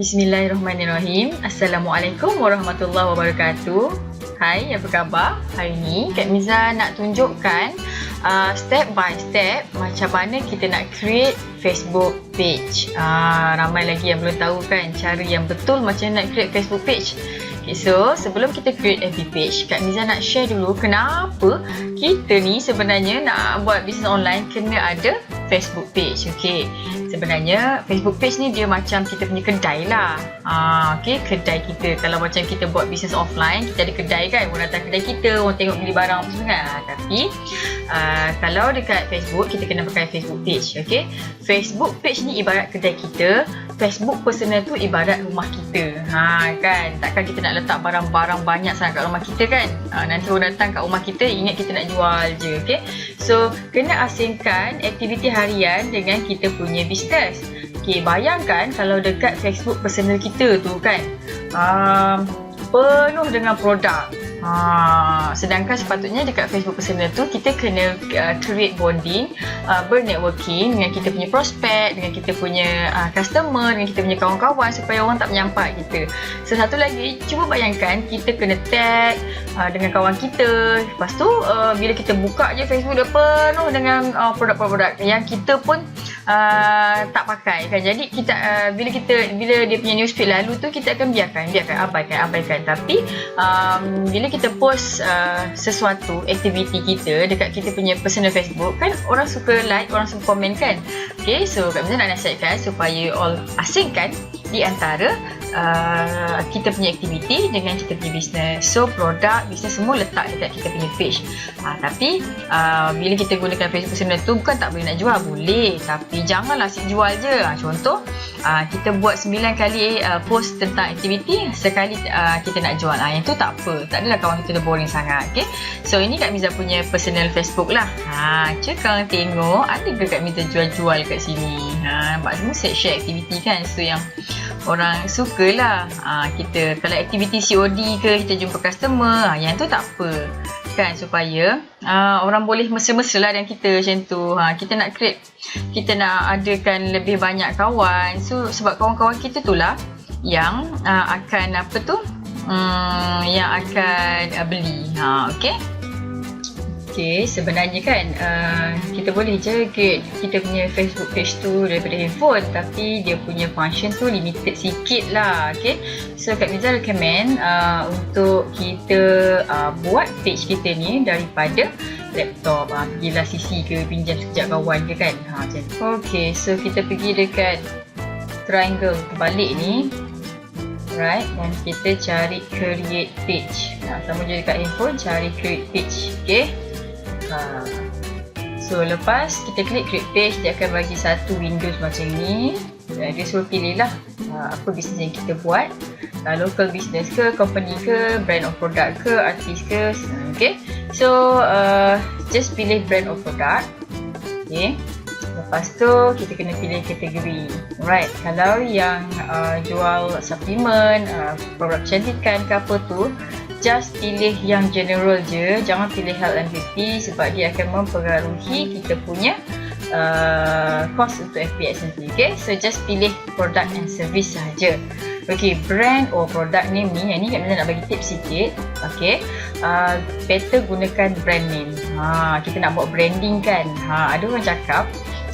Bismillahirrahmanirrahim. Assalamualaikum warahmatullahi wabarakatuh. Hai, apa khabar? Hari ni Kak Miza nak tunjukkan uh, step by step macam mana kita nak create Facebook page. Uh, ramai lagi yang belum tahu kan cara yang betul macam nak create Facebook page. Okay, so sebelum kita create FB page, Kak Miza nak share dulu kenapa kita ni sebenarnya nak buat bisnes online kena ada Facebook page. Okay, sebenarnya Facebook page ni dia macam kita punya kedai lah. Uh, okay, kedai kita. Kalau macam kita buat bisnes offline, kita ada kedai kan. Orang datang kedai kita, orang tengok beli barang apa semua kan. Uh, tapi uh, kalau dekat Facebook, kita kena pakai Facebook page. Okay, Facebook page ni ibarat kedai kita. Facebook personal tu ibarat rumah kita. Ha kan, takkan kita nak letak barang-barang banyak sangat kat rumah kita kan. Ha, nanti orang datang kat rumah kita ingat kita nak jual je, okey. So, kena asingkan aktiviti harian dengan kita punya bisnes. Okey, bayangkan kalau dekat Facebook personal kita tu kan. Um, penuh dengan produk. Ha, sedangkan sepatutnya dekat Facebook personal tu kita kena uh, create bonding, uh, bernetworking dengan kita punya prospek, dengan kita punya uh, customer, dengan kita punya kawan-kawan supaya orang tak menyampak kita. So satu lagi, cuba bayangkan kita kena tag uh, dengan kawan kita. Lepas tu uh, bila kita buka je Facebook dia penuh dengan uh, produk-produk yang kita pun uh, tak pakai kan. Jadi kita uh, bila kita bila dia punya newsfeed lalu tu kita akan biarkan, biarkan abaikan, abaikan. Tapi um, bila kita post uh, sesuatu aktiviti kita dekat kita punya personal Facebook kan orang suka like orang suka komen kan. Okay so Kak Miza nak nasihatkan supaya all asingkan di antara uh, kita punya aktiviti dengan kita punya bisnes. So produk, bisnes semua letak dekat kita punya page. Uh, tapi uh, bila kita gunakan Facebook personal tu bukan tak boleh nak jual, boleh. Tapi janganlah asyik jual je. Uh, contoh, uh, kita buat 9 kali uh, post tentang aktiviti, sekali uh, kita nak jual. Uh, yang tu tak apa. Tak adalah kawan kita dah boring sangat. Okay? So ini Kak Miza punya personal Facebook lah. Ha, cakap tengok ada ke Kak Miza jual-jual kat sini. Ha, nampak semua share aktiviti kan. So yang orang sukalah. Ha, kita kalau aktiviti COD ke kita jumpa customer ha, yang tu tak apa. Kan supaya ha, orang boleh mesra-mesra lah dengan kita macam tu. Ha, kita nak create kita nak adakan lebih banyak kawan. So sebab kawan-kawan kita tu lah yang ha, akan apa tu? Um, yang akan uh, beli. Ha, okay Okay, sebenarnya kan uh, kita boleh je create kita punya Facebook page tu daripada handphone tapi dia punya function tu limited sikit lah okay. So Kak Miza recommend uh, untuk kita uh, buat page kita ni daripada laptop. Uh, Pergilah CC ke pinjam sekejap kawan ke kan? Ha, macam Okay, so kita pergi dekat triangle balik ni. Right, dan kita cari create page. Nah, sama je dekat handphone cari create page Okay Ha. So lepas kita klik create page dia akan bagi satu windows macam ni. Dan dia suruh pilih lah ha, apa bisnes yang kita buat. Ha, local business ke, company ke, brand of product ke, artis ke. Okay. So uh, just pilih brand of product. Okay. Lepas tu kita kena pilih kategori. Alright. Kalau yang uh, jual supplement, uh, produk kecantikan ke apa tu, just pilih yang general je. Jangan pilih health and beauty sebab dia akan mempengaruhi kita punya uh, cost untuk FPS nanti okay? So just pilih product and service saja Okay, brand or product name ni, yang ni Kak Mila nak bagi tips sikit Okay, uh, better gunakan brand name. Ha, Kita nak buat branding kan? Ha, Ada orang cakap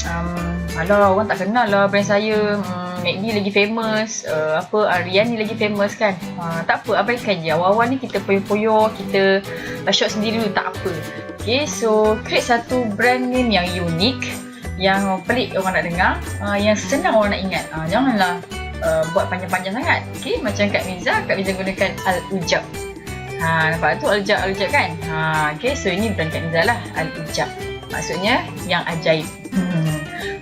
um, Alah, orang tak kenal lah brand saya. Hmm, McD lagi famous uh, apa Arian ni lagi famous kan? Uh, tak apa abaikan je. Awal-awal ni kita poyo-poyo kita uh, shot sendiri dulu. Tak apa. Okay so create satu brand name yang unik yang pelik orang nak dengar uh, yang senang orang nak ingat. Uh, janganlah uh, buat panjang-panjang sangat. Okay macam Kak Miza Kak Miza gunakan Al-Ujab. Ha, nampak tu Al-Ujab Al-Ujab kan? Ha, okay, so ini brand Kak Miza lah Al-Ujab. Maksudnya yang ajaib. Hmm.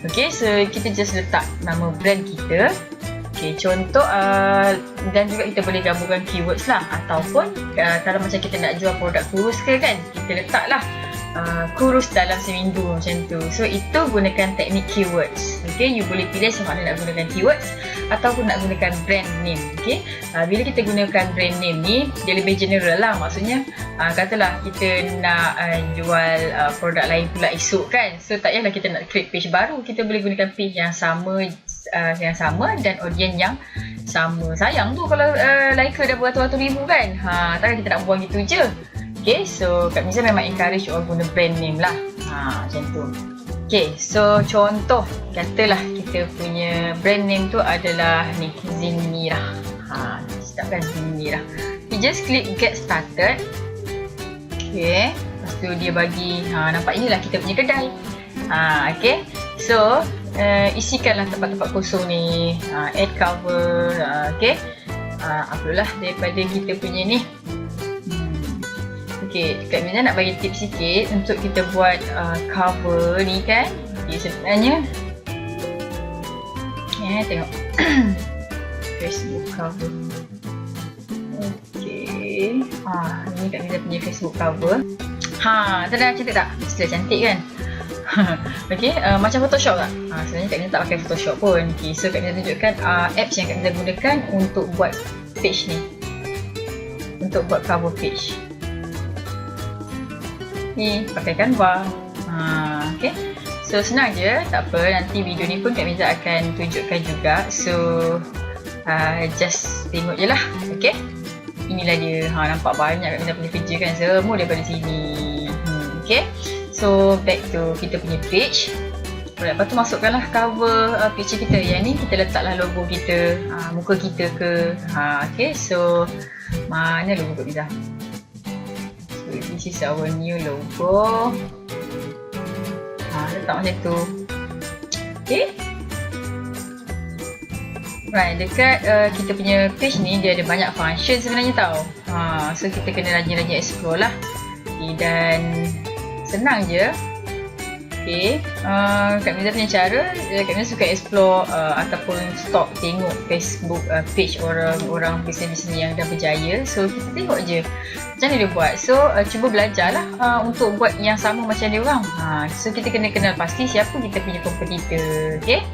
Okay, so kita just letak nama brand kita. Okay, contoh uh, dan juga kita boleh gabungkan keywords lah ataupun uh, kalau macam kita nak jual produk kurus ke kan, kita letaklah uh, kurus dalam seminggu macam tu. So itu gunakan teknik keywords. Okay, you boleh pilih sama ada nak gunakan keywords ataupun nak gunakan brand name. Okay, uh, bila kita gunakan brand name ni, dia lebih general lah. Maksudnya, uh, katalah kita nak uh, jual uh, produk lain pula esok kan. So tak payahlah kita nak create page baru. Kita boleh gunakan page yang sama uh, yang sama dan audience yang sama sayang tu kalau uh, like dah beratus-ratus ribu kan ha, takkan kita nak buang gitu je Okay, so Kak Miza memang encourage all guna brand name lah. Ha, macam tu. Okay, so contoh katalah kita punya brand name tu adalah ni Zinmira ha, start kan Zinmira you just click get started. Okay, lepas tu dia bagi ha, nampak inilah kita punya kedai. Ha, Okay, so uh, isikanlah tempat-tempat kosong ni. Uh, add cover uh, okay. Uh, upload lah daripada kita punya ni. Okay Kak Mina nak bagi tips sikit untuk kita buat uh, cover ni kan okay, sebenarnya eh tengok Facebook cover okay ah, ni Kak Mina punya Facebook cover ha, tak ada cantik tak? mesti cantik kan okay, uh, macam Photoshop tak? Uh, sebenarnya Kak Nina tak pakai Photoshop pun. Okay, so Kak Nina tunjukkan uh, apps yang Kak Nina gunakan untuk buat page ni. Untuk buat cover page. Ni, pakai Canva. Uh, okay. So, senang je. Tak apa, nanti video ni pun Kak Nina akan tunjukkan juga. So, uh, just tengok je lah. Okay. Inilah dia. Ha, nampak banyak Kak Nina punya kerja kan. Semua daripada sini. Hmm, okay. So back to kita punya page lepas tu masukkanlah cover uh, page kita Yang ni kita letaklah logo kita uh, Muka kita ke ha, Okay so Mana logo Miza So this is our new logo. Ha, Letak macam tu. Okay Right, dekat uh, kita punya page ni dia ada banyak function sebenarnya tau. Ha, So kita kena rajin-rajin explore lah. Okay, Dan senang je Okay, uh, Kak Miza punya cara, uh, Kak Miza suka explore uh, ataupun stalk tengok Facebook uh, page orang-orang bisnes-bisnes yang dah berjaya. So, kita tengok je macam mana dia buat. So, uh, cuba belajar lah uh, untuk buat yang sama macam dia orang. Uh, so, kita kena kenal pasti siapa kita punya kompetitor. Okay,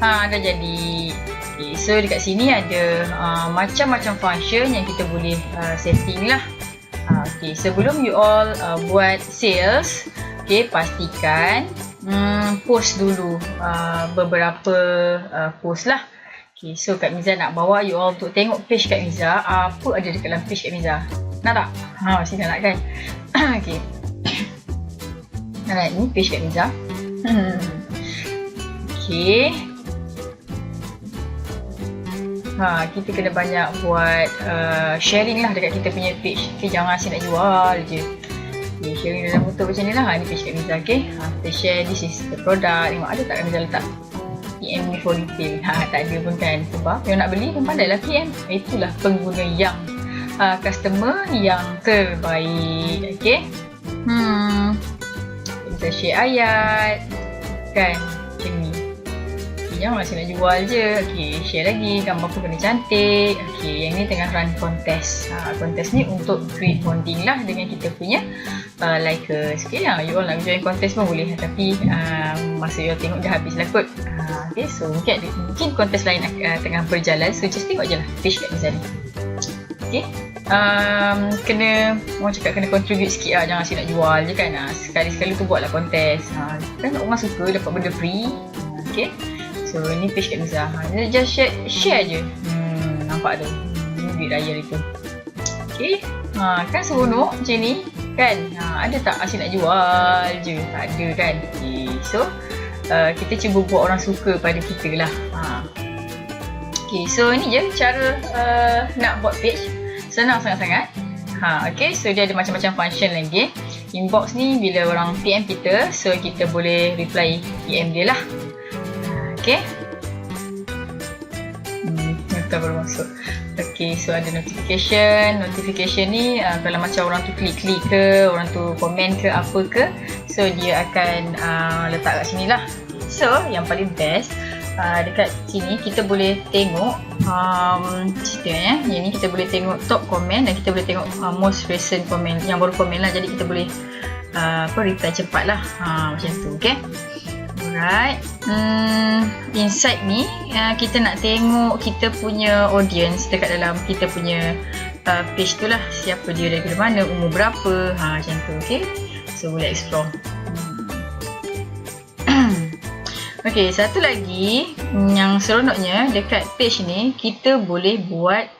ha, dah jadi. Okay, so, dekat sini ada uh, macam-macam function yang kita boleh uh, setting lah. Ah, okay, sebelum you all uh, buat sales, okay, pastikan um, post dulu uh, beberapa uh, post lah. Okay, so Kak Miza nak bawa you all untuk tengok page Kak Miza. Apa ada dekat dalam page Kak Miza? Nak tak? Ha, mesti nak kan? okay. Alright, ni page Kak Miza. Hmm. Okay. Ha, kita kena banyak buat uh, sharing lah dekat kita punya page. Okay, jangan asyik nak jual je. Okay, sharing dalam motor macam ni lah. Ni page Kak Miza. Okay, ha, kita share. This is the product. Tengok ada tak Kak Miza letak? PM ni for retail. Ha, tak ada pun kan. Sebab yang nak beli pun pandai lah PM. Itulah pengguna yang uh, customer yang terbaik. Okay. Hmm. Kita share ayat. Kan? Jangan masih nak jual je. Okay, share lagi. Gambar pun kena cantik. Okay, yang ni tengah run contest. Ha, contest ni untuk create bonding lah dengan kita punya uh, likers. Okay, ya, you all nak join contest pun boleh. Tapi uh, masa you all tengok dah habis lah kot. Uh, okay, so mungkin mungkin contest lain uh, tengah berjalan. So just tengok je lah. Page kat Nizali okay Um, kena orang cakap kena contribute sikit lah. Jangan asyik nak jual je kan. Ha, sekali-sekali tu buatlah kontes ha, kan orang suka dapat benda free. Okay So ni page Kak Miza ha, Just share, share je. Hmm, Nampak tu duit raya itu. Okay. Ha, Kan seronok macam ni Kan? Ha, Ada tak asyik nak jual je? Tak ada kan? Okay. So uh, Kita cuba buat orang suka pada kita lah. Ha. Okay so ni je cara uh, Nak buat page. Senang sangat-sangat. Ha, Okay so dia ada macam-macam function lagi. Inbox ni bila orang PM kita So kita boleh reply PM dia lah Okay. Hmm, baru masuk. Okay, so ada notification. Notification ni uh, kalau macam orang tu klik-klik ke, orang tu komen ke, apa ke. So, dia akan uh, letak kat sini lah. So, yang paling best, uh, dekat sini kita boleh tengok um, cerita ya. Yang ni kita boleh tengok top komen dan kita boleh tengok uh, most recent komen yang baru komen lah. Jadi kita boleh uh, apa reply cepat lah. Uh, macam tu, okay. Alright. Hmm, inside ni uh, kita nak tengok kita punya audience dekat dalam kita punya uh, page tu lah. Siapa dia dari mana, umur berapa. Ha macam tu, okay? So boleh explore. Hmm. Okey, satu lagi yang seronoknya dekat page ni kita boleh buat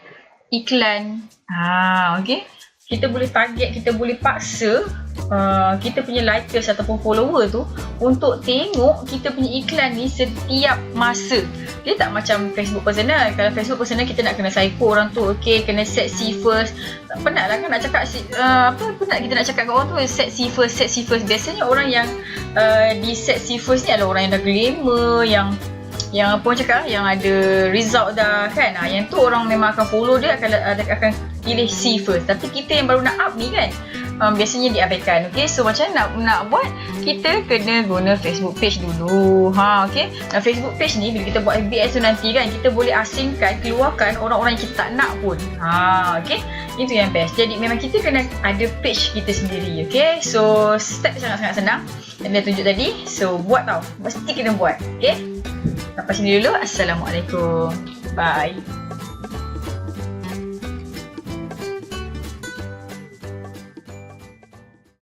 iklan. Ha, okey. Kita boleh target, kita boleh paksa uh, kita punya likers ataupun follower tu untuk tengok kita punya iklan ni setiap masa. Dia tak macam Facebook personal. Kalau Facebook personal kita nak kena psycho orang tu. Okey, kena set see first. Tak penat lah kan nak cakap uh, apa penat kita nak cakap kat orang tu set see first, set see first. Biasanya orang yang uh, di set see first ni adalah orang yang dah glamour, yang yang apa cakap yang ada result dah kan ha, yang tu orang memang akan follow dia akan akan pilih C first tapi kita yang baru nak up ni kan um, biasanya diabaikan okay? So macam nak nak buat? Kita kena guna Facebook page dulu. Ha okay? Dan Facebook page ni bila kita buat FBS tu nanti kan kita boleh asingkan keluarkan orang-orang yang kita tak nak pun. Ha okay? Itu yang best. Jadi memang kita kena ada page kita sendiri okay? So step sangat-sangat senang yang dia tunjuk tadi. So buat tau. Mesti kena buat okay? Sampai sini dulu. Assalamualaikum. Bye.